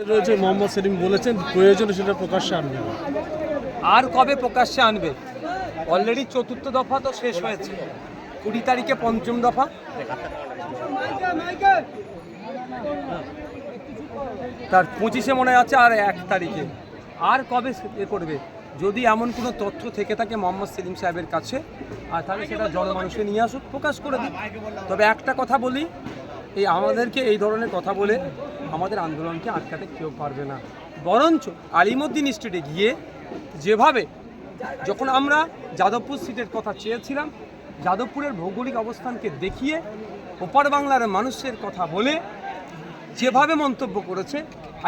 রয়েছে, মোহাম্মদ সেলিম বলেছেন, প্রয়োজনে সেটা প্রকাশ্যে আনবে আর কবে প্রকাশ্যে আনবে? অলরেডি চতুর্থ দফা তো শেষ হয়েছে। কুড়ি তারিখে পঞ্চম দফা। তার পঁচিশে মনে আছে আর এক তারিখে। আর কবে এ করবে? যদি এমন কোনো তথ্য থেকে থাকে মোহাম্মদ সেলিম সাহেবের কাছে, আর তাহলে সেটা জনমানুষকে নিয়ে আসুক, প্রকাশ করে দিক। তবে একটা কথা বলি, এই আমাদেরকে এই ধরনের কথা বলে আমাদের আন্দোলনকে আটকাতে কেউ পারবে না। বরঞ্চ আলিমুদ্দিন স্ট্রিটে গিয়ে যেভাবে যখন আমরা যাদবপুর সিটের কথা চেয়েছিলাম, যাদবপুরের ভৌগোলিক অবস্থানকে দেখিয়ে ওপার বাংলার মানুষের কথা বলে যেভাবে মন্তব্য করেছে,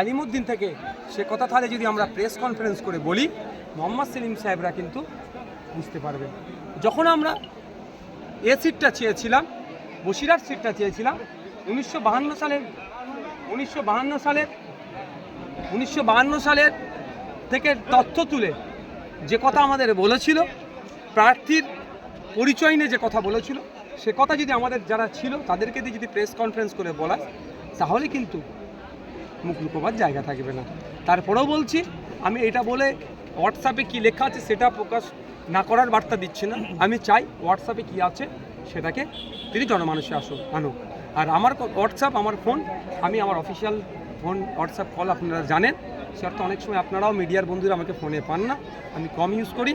আলিমুদ্দিন থেকে সে কথা তাহলে যদি আমরা প্রেস কনফারেন্স করে বলি, মোহাম্মদ সেলিম সাহেবরা কিন্তু বুঝতে পারবে। যখন আমরা এ সিটটা চেয়েছিলাম, বসিরহাট সিটটা চেয়েছিলাম, উনিশশো সালের উনিশশো সালের উনিশশো সালের থেকে তথ্য তুলে যে কথা আমাদের বলেছিল, প্রার্থীর পরিচয় নিয়ে যে কথা বলেছিল, সে কথা যদি আমাদের যারা ছিল তাদেরকে দিয়ে যদি প্রেস কনফারেন্স করে বলায় তাহলে কিন্তু মুখ লুকোবার জায়গা থাকবে না। তারপরেও বলছি, আমি এটা বলে হোয়াটসঅ্যাপে কি লেখা আছে সেটা প্রকাশ না করার বার্তা দিচ্ছি না। আমি চাই হোয়াটসঅ্যাপে কি আছে সেটাকে তিনি জনমানুষে আসুন আনুক। আর আমার হোয়াটসঅ্যাপ আমার ফোন আমি আমার অফিসিয়াল ফোন হোয়াটসঅ্যাপ কল আপনারা জানেন। সে অর্থে অনেক সময় আপনারাও মিডিয়ার বন্ধুরা আমাকে ফোনে পান না। আমি কম ইউজ করি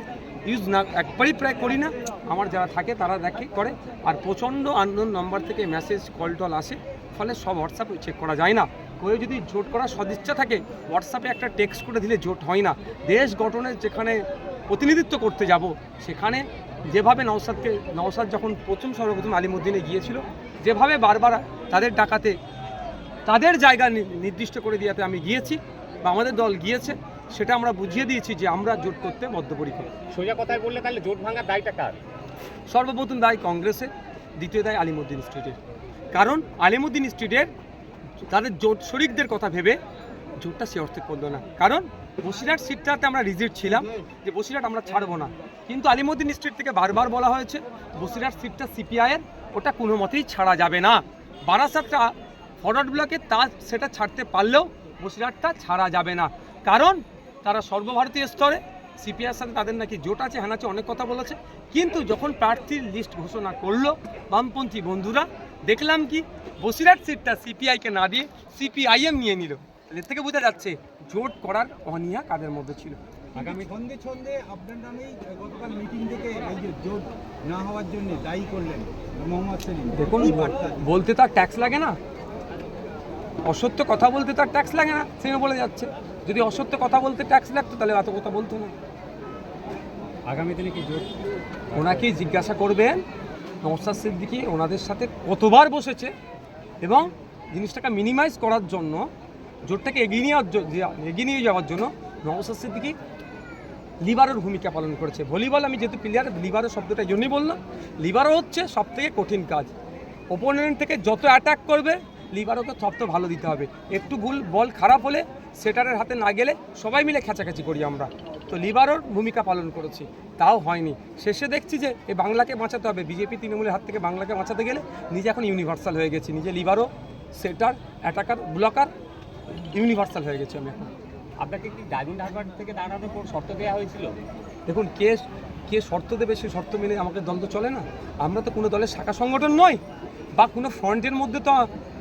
ইউজ না, একবারই প্রায় করি না। আমার যারা থাকে, তারা দেখে করে। আর প্রচণ্ড আননোন নম্বর থেকে মেসেজ কল টল আসে। ফলে সব হোয়াটসঅ্যাপ চেক করা যায় না। কেউ যদি জোট করার সদিচ্ছা থাকে হোয়াটসঅ্যাপে একটা টেক্সট করে দিলে জোট হয় না। দেশ গঠনের যেখানে প্রতিনিধিত্ব করতে যাব, সেখানে যেভাবে নওসাদকে নওসাদ যখন প্রথম সর্বপ্রথম আলিমুদ্দিনে গিয়েছিল যেভাবে বারবার তাদের ডাকাতে তাদের জায়গা নির্দিষ্ট করে দিয়াতে আমি গিয়েছি বা আমাদের দল গিয়েছে সেটা আমরা বুঝিয়ে দিয়েছি যে আমরা জোট করতে বদ্ধপরিকর। সোজা কথায় বললে তাহলে জোট ভাঙার দায়টা কার? সর্বপ্রথম দায় কংগ্রেসের দ্বিতীয় দায় আলিমুদ্দিন স্ট্রিটের। কারণ আলিমুদ্দিন স্ট্রিটের তাদের জোট শরিকদের কথা ভেবে জোটটা সে অর্থে করল না। কারণ বসিরহাট সিটটাতে আমরা রিজিট ছিলাম যে বসিরহাট আমরা ছাড়বো না। কিন্তু আলিমুদ্দিন স্ট্রিট থেকে বারবার বলা হয়েছে বসিরহাট সিটটা সিপিআইয়ের ওটা কোনো মতেই ছাড়া যাবে না। বারাসাতটা ফরওয়ার্ড ব্লকে তা সেটা ছাড়তে পারলেও বসিরহাটটা ছাড়া যাবে না। কারণ তারা সর্বভারতীয় স্তরে সিপিআর সাথে তাদের নাকি জোট আছে আছে অনেক কথা বলেছে। কিন্তু যখন প্রার্থীর লিস্ট ঘোষণা করল বামপন্থী বন্ধুরা, দেখলাম কি বসিরহাট সিটটা সিপিআইকে না দিয়ে সিপিআইএম নিয়ে নিল। এর থেকে বোঝা যাচ্ছে জোট করার অনীহা কাদের মধ্যে ছিল? আগামী ছন্দে ছন্দে আপনার নামেই গতকাল মিটিং থেকে এই যে জোট না হওয়ার জন্য দায়ী করলেন মোহাম্মদ সেলিম। দেখুন বলতে তার ট্যাক্স লাগে না? অসত্য কথা বলতে তার ট্যাক্স লাগে না? সে বলে যাচ্ছে। যদি অসত্য কথা বলতে ট্যাক্স লাগতো তাহলে এত কথা বলতো না। আগামী দিনে কি জোট? ওনাকেই জিজ্ঞাসা করবেন নওসাদ সিদ্দিকি ওনাদের সাথে কতবার বসেছে এবং জিনিসটাকে মিনিমাইজ করার জন্য জোটটাকে এগিয়ে নেওয়ার জ- এগিয়ে নিয়ে যাওয়ার জন্য নওসাদ সিদ্দিকি লিভারের ভূমিকা পালন করেছে। ভলিবল আমি যেহেতু প্লেয়ার লিভারের শব্দটা জন্যই বললাম। লিভারও হচ্ছে সব থেকে কঠিন কাজ। ওপোনেন্ট থেকে যত অ্যাটাক করবে লিভারওকে সব তো ভালো দিতে হবে। একটু ভুল বল খারাপ হলে সেটারের হাতে না গেলে সবাই মিলে খেঁচাখেচি করি আমরা। তো লিভারও ভূমিকা পালন করেছি। তাও হয়নি। শেষে দেখছি যে এই বাংলাকে বাঁচাতে হবে। বিজেপি তৃণমূলের হাত থেকে বাংলাকে বাঁচাতে গেলে নিজে এখন ইউনিভার্সাল হয়ে গেছি। নিজে লিভারও সেটার অ্যাটাকার ব্লকার ইউনিভার্সাল হয়ে গেছি আমি এখন। আপনাকে কি ডায়মন্ড হারবার থেকে দাঁড়ানোর পর শর্ত দেওয়া হয়েছিল? দেখুন কে কে শর্ত দেবে সে শর্ত মেনে আমাকে দল তো চলে না। আমরা তো কোনো দলের শাখা সংগঠন নয় বা কোনো ফ্রন্টের মধ্যে তো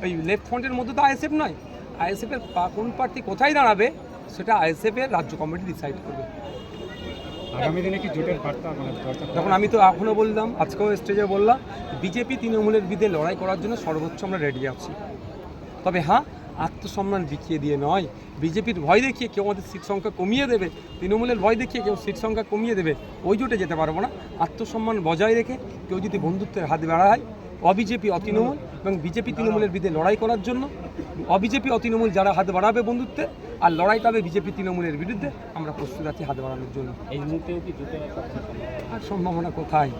ওই লেফট ফ্রন্টের মধ্যে তো আইএসএফ নয়। আইএসএফের কোন প্রার্থী কোথায় দাঁড়াবে সেটা আইএসএফের রাজ্য কমিটি ডিসাইড করবে। আগামী দিনে কি জোটের বার্তা যখন আমি তো এখনও বললাম আজকেও স্টেজে বললাম বিজেপি তৃণমূলের বিরুদ্ধে লড়াই করার জন্য সর্বোচ্চ আমরা রেডি আছি। তবে হ্যাঁ আত্মসম্মান বিকিয়ে দিয়ে নয়। বিজেপির ভয় দেখিয়ে কেউ আমাদের সিট সংখ্যা কমিয়ে দেবে তৃণমূলের ভয় দেখিয়ে কেউ সিট সংখ্যা কমিয়ে দেবে ওই জোটে যেতে পারব না। আত্মসম্মান বজায় রেখে কেউ যদি বন্ধুত্বের হাত বাড়ায় অবিজেপি অতৃণমূল এবং বিজেপি তৃণমূলের বিরুদ্ধে লড়াই করার জন্য অবিজেপি অতৃণমূল যারা হাত বাড়াবে বন্ধুত্বে আর লড়াইটা হবে বিজেপি তৃণমূলের বিরুদ্ধে আমরা প্রস্তুত আছি হাত বাড়ানোর জন্য। এই মুহূর্তেও কি আর সম্ভাবনা কোথায়?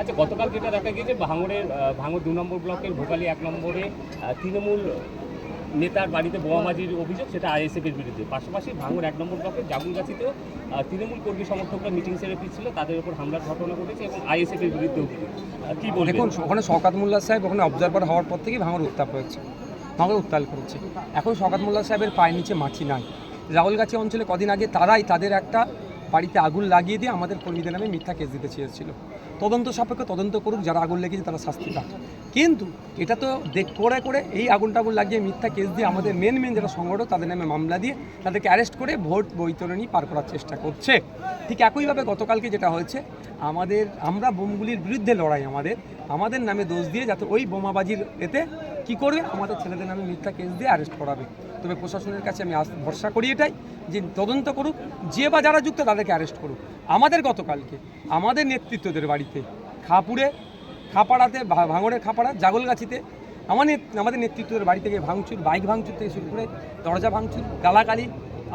আচ্ছা গতকাল যেটা দেখা গিয়েছে, ভাঙড়ের ভাঙড় দু নম্বর ব্লকের ভোকালি এক নম্বরে তৃণমূল নেতার বাড়িতে বোমাবাজির অভিযোগ, সেটা আইএসএফ এর বিরুদ্ধে। পাশাপাশি ভাঙড় এক নম্বর ব্লকের জাগুলগাছিতেও তৃণমূল কর্মী সমর্থকরা মিটিং সেরে ফিরছিল, তাদের উপর হামলার ঘটনা ঘটেছে এবং আইএসএফ এর বিরুদ্ধে অভিযোগ। কি বলবেন? দেখুন, ওখানে শওকাত মোল্লা সাহেব ওখানে অবজারভার হওয়ার পর থেকেই ভাঙার উত্তাপ হয়েছে। ভাঙড় উত্তাল করেছে। এখন শকাত মোল্লা সাহেবের পায়ের নিচে মাটি নাই। রাহুলগাছি অঞ্চলে কদিন আগে তারাই তাদের একটা বাড়িতে আগুন লাগিয়ে দিয়ে আমাদের কর্মীদের নামে মিথ্যা কেস দিতে চেয়েছিল। তদন্ত সাপেক্ষ তদন্ত করুক, যারা আগুন লেগেছে তারা শাস্তি পাক। কিন্তু এটা তো দেখ, করে করে এই আগুন টাগুন লাগিয়ে মিথ্যা কেস দিয়ে আমাদের মেন মেন যারা সংগঠক তাদের নামে মামলা দিয়ে তাদেরকে অ্যারেস্ট করে ভোট বৈতরণী পার করার চেষ্টা করছে। ঠিক একইভাবে গতকালকে যেটা হয়েছে, আমাদের, আমরা বোমগুলির বিরুদ্ধে লড়াই আমাদের আমাদের নামে দোষ দিয়ে যাতে ওই বোমাবাজির এতে কি করবে? আমাদের ছেলেদের নামে মিথ্যা কেস দিয়ে অ্যারেস্ট করাবে। তবে প্রশাসনের কাছে আমি ভরসা করি এটাই যে তদন্ত করুক যে বা যারা যুক্ত তাদেরকে অ্যারেস্ট করুক। আমাদের গতকালকে আমাদের নেতৃত্বদের বাড়িতে খাপুরে খাপাড়াতে ভাঙড়ের খাপাড়া জাগলগাছিতে আমাদের আমাদের নেতৃত্বের বাড়ি থেকে ভাঙচুর বাইক ভাঙচুর থেকে শুরু করে দরজা ভাঙচুর গালাগালি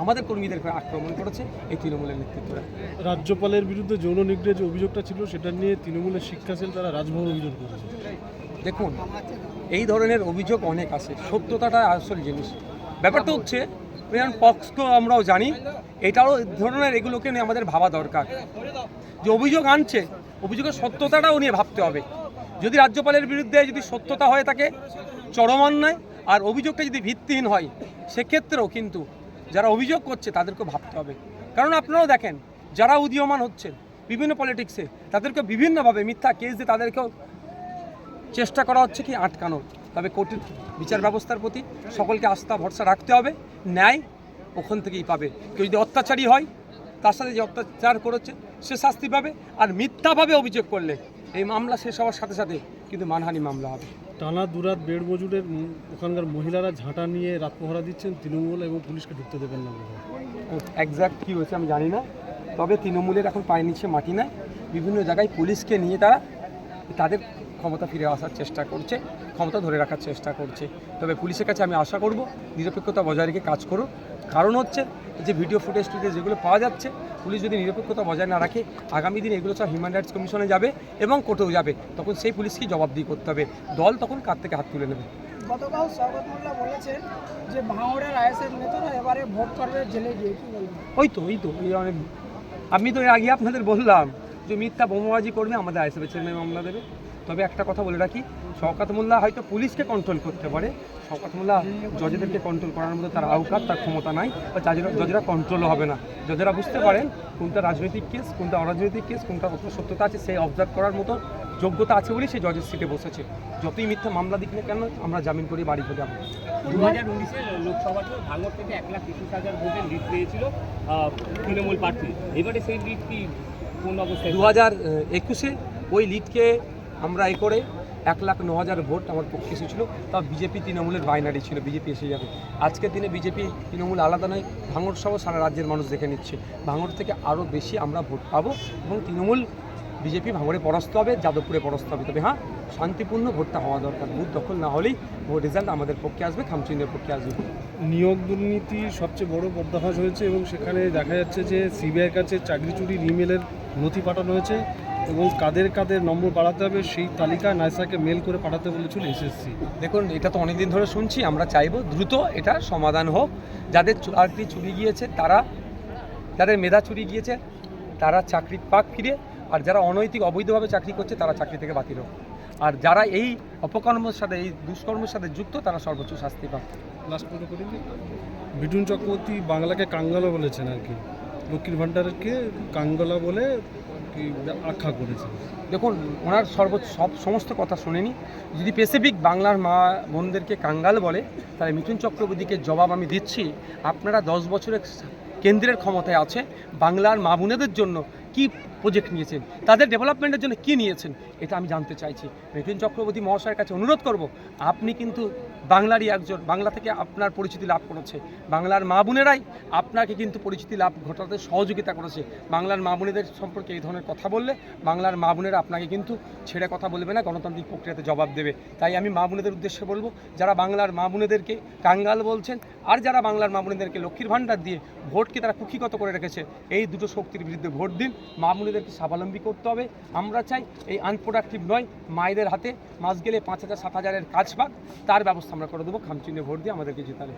আমাদের কর্মীদের আক্রমণ করেছে এই তৃণমূলের নেতৃত্বরা। রাজ্যপালের বিরুদ্ধে যৌন নিগ্রহের যে অভিযোগটা ছিল সেটা নিয়ে তৃণমূলের শিক্ষা সেল তারা রাজভবন অভিযোগ করেছে। দেখুন এই ধরনের অভিযোগ অনেক আছে। সত্যতাটা আসল জিনিস। ব্যাপারটা হচ্ছে যেমন পক্সকো আমরাও জানি এটাও ধরনের এগুলোকে নিয়ে আমাদের ভাবা দরকার। যে অভিযোগ আনছে, অভিযোগের সত্যতাটাও নিয়ে ভাবতে হবে। যদি রাজ্যপালের বিরুদ্ধে যদি সত্যতা হয়ে থাকে চরম অন্যায়, আর অভিযোগটা যদি ভিত্তিহীন হয়, সেক্ষেত্রেও কিন্তু যারা অভিযোগ করছে তাদেরকে ভাবতে হবে। কারণ আপনারাও দেখেন, যারা উদীয়মান হচ্ছেন, বিভিন্ন পলিটিক্সে তাদেরকে বিভিন্নভাবে মিথ্যা কেস দিয়ে তাদেরকেও চেষ্টা করা হচ্ছে কি আটকানোর। তবে কোর্টের বিচার ব্যবস্থার প্রতি সকলকে আস্থা ভরসা রাখতে হবে। ন্যায় ওখান থেকেই পাবে। কেউ যদি অত্যাচারী হয় তার সাথে যে অত্যাচার করেছে সে শাস্তি পাবে। আর মিথ্যাভাবে অভিযোগ করলে এই মামলা শেষ হওয়ার সাথে সাথে কিন্তু মানহানি মামলা হবে। টানা দুরাত বেড মজুরের উম, ওখানকার মহিলারা ঝাঁটা নিয়ে রাত পহরা দিচ্ছেন তৃণমূল এবং পুলিশকে ঢুকতে দেবেন না। একজ্যাক্ট কী হয়েছে আমি জানি না। তবে তৃণমূলের এখন পায়ের নিচে মাটি নাই। বিভিন্ন জায়গায় পুলিশকে নিয়ে তারা তাদের ক্ষমতা ফিরে আসার চেষ্টা করছে ক্ষমতা ধরে রাখার চেষ্টা করছে। তবে পুলিশের কাছে আমি আশা করব নিরপেক্ষতা বজায় রেখে কাজ করুক। কারণ হচ্ছে যে ভিডিও ফুটেজ টুটেজ যেগুলো পাওয়া যাচ্ছে পুলিশ যদি নিরপেক্ষতা বজায় না রাখে আগামী দিনে এগুলো সব হিউম্যান রাইটস কমিশনে যাবে এবং কোর্টেও যাবে। তখন সেই পুলিশকেই জবাবদিহি করতে হবে। দল তখন কার থেকে হাত তুলে নেবে? গতকাল স্বাগত মোল্লা বলেছেন যে ভাঙড়ের আইএসএফ নেতারা এবারে ভোট করবে জেলে গিয়ে ওই তো ওই তো আমি তো এর আগে আপনাদের বললাম যে মিথ্যা বোমাবাজি করবে আমাদের আইসিএফের ছেলে মামলা দেবে। তবে একটা কথা বলে রাখি শওকাত মোল্লা হয়তো পুলিশকে কন্ট্রোল করতে পারে। শওকাত মোল্লা জজেদেরকে কন্ট্রোল করার মতো তার আওকাত তার ক্ষমতা নাই বা জজেরা জজেরা কন্ট্রোলও হবে না। জজেরা বুঝতে পারেন কোনটা রাজনৈতিক কেস কোনটা অরাজনৈতিক কেস কোনটা কত সত্যতা আছে সেই অবজার্ভ করার মতো যোগ্যতা আছে বলেই সে জজের সিটে বসেছে। যতই মিথ্যা মামলা দিক না কেন আমরা জামিন করে বাড়ি ফিরে যাব। দু হাজার উনিশের থেকে এক লাখ তিরিশ হাজার ভোটের লিড পেয়েছিল তৃণমূল প্রার্থী। এবারে সেই লিড কি কোন অবস্থায়? দু হাজার একুশে ওই লিডকে আমরা এ করে এক লাখ ন হাজার ভোট আমার পক্ষে এসেছিল তা বিজেপি তৃণমূলের বাইনারি ছিল, বিজেপি এসে যাবে। আজকের দিনে বিজেপি তৃণমূল আলাদা নয়, ভাঙড় সহ সারা রাজ্যের মানুষ দেখে নিচ্ছে। ভাঙড় থেকে আরও বেশি আমরা ভোট পাবো এবং তৃণমূল বিজেপি ভাঙড়ে পরাস্ত হবে, যাদবপুরে পরাস্ত হবে। তবে হ্যাঁ শান্তিপূর্ণ ভোটটা হওয়া দরকার। বুথ দখল না হলেই ভোট রেজাল্ট আমাদের পক্ষে আসবে খামচিনের পক্ষে আসবে। নিয়োগ দুর্নীতি সবচেয়ে বড় পর্দাফাশ হয়েছে এবং সেখানে দেখা যাচ্ছে যে সিবিআইয়ের কাছে চাকরি চুরির ইমেলের নথি পাঠানো হয়েছে এবং কাদের কাদের নম্বর বাড়াতে হবে সেই তালিকা নাইসাকে মেল করে পাঠাতে বলেছিল এসএসসি দেখুন এটা তো অনেকদিন ধরে শুনছি আমরা চাইব দ্রুত এটা সমাধান হোক। যাদের চাকরি চুরি গিয়েছে তারা যাদের মেধা চুরি গিয়েছে তারা চাকরি পাক ফিরে আর যারা অনৈতিক অবৈধভাবে চাকরি করছে তারা চাকরি থেকে বাতিল হোক। আর যারা এই অপকর্মের সাথে এই দুষ্কর্মের সাথে যুক্ত তারা সর্বোচ্চ শাস্তি পাক। লাস্ট বিটুন চক্রবর্তী বাংলাকে কাঙ্গালা বলেছেন আর কি। লক্ষ্মীর ভাণ্ডারকে কাঙ্গলা বলে আখ্যা করেছেন। দেখুন, ওনার সর্বোচ্চ সব সমস্ত কথা শুনেনি। যদি স্পেসিফিক বাংলার মা বোনদেরকে কাঙ্গাল বলে, তাহলে মিথুন চক্রবর্তীকে জবাব আমি দিচ্ছি, আপনারা দশ বছরের কেন্দ্রের ক্ষমতায় আছে, বাংলার মা বোনেদের জন্য কি প্রজেক্ট নিয়েছেন। তাদের ডেভেলপমেন্টের জন্য কি নিয়েছেন, এটা আমি জানতে চাইছি। মিঠুন চক্রবর্তী মহাশয়ের কাছে অনুরোধ করব, আপনি কিন্তু বাংলারই একজন, বাংলা থেকে আপনার পরিচিতি লাভ করেছে। বাংলার মা বোনেরাই আপনাকে কিন্তু পরিচিতি লাভ ঘটাতে সহযোগিতা করেছে। বাংলার মা বোনেদের সম্পর্কে এই ধরনের কথা বললে বাংলার মা বোনেরা আপনাকে কিন্তু ছেড়ে কথা বলবে না, গণতান্ত্রিক প্রক্রিয়াতে জবাব দেবে। তাই আমি মা বোনেদের উদ্দেশ্যে বলব, যারা বাংলার মা বোনেদেরকে কাঙ্গাল বলছেন, আর যারা বাংলার মা বোনেদেরকে লক্ষ্মীর ভাণ্ডার দিয়ে ভোটকে তারা কুক্ষিগত করে রেখেছে, এই দুটো শক্তির বিরুদ্ধে ভোট দিন, মা বোনেদেরকে স্বাবলম্বী করতে হবে। আমরা চাই এই আনপ্রোডাক্টিভ নয়, মায়েদের হাতে। মাস গেলে পাঁচ হাজার, সাত হাজারের কাজ পাক তার ব্যবস্থা আমরা করে দেবো। খামচিনে ভোট দিয়ে আমাদেরকে জেতালে।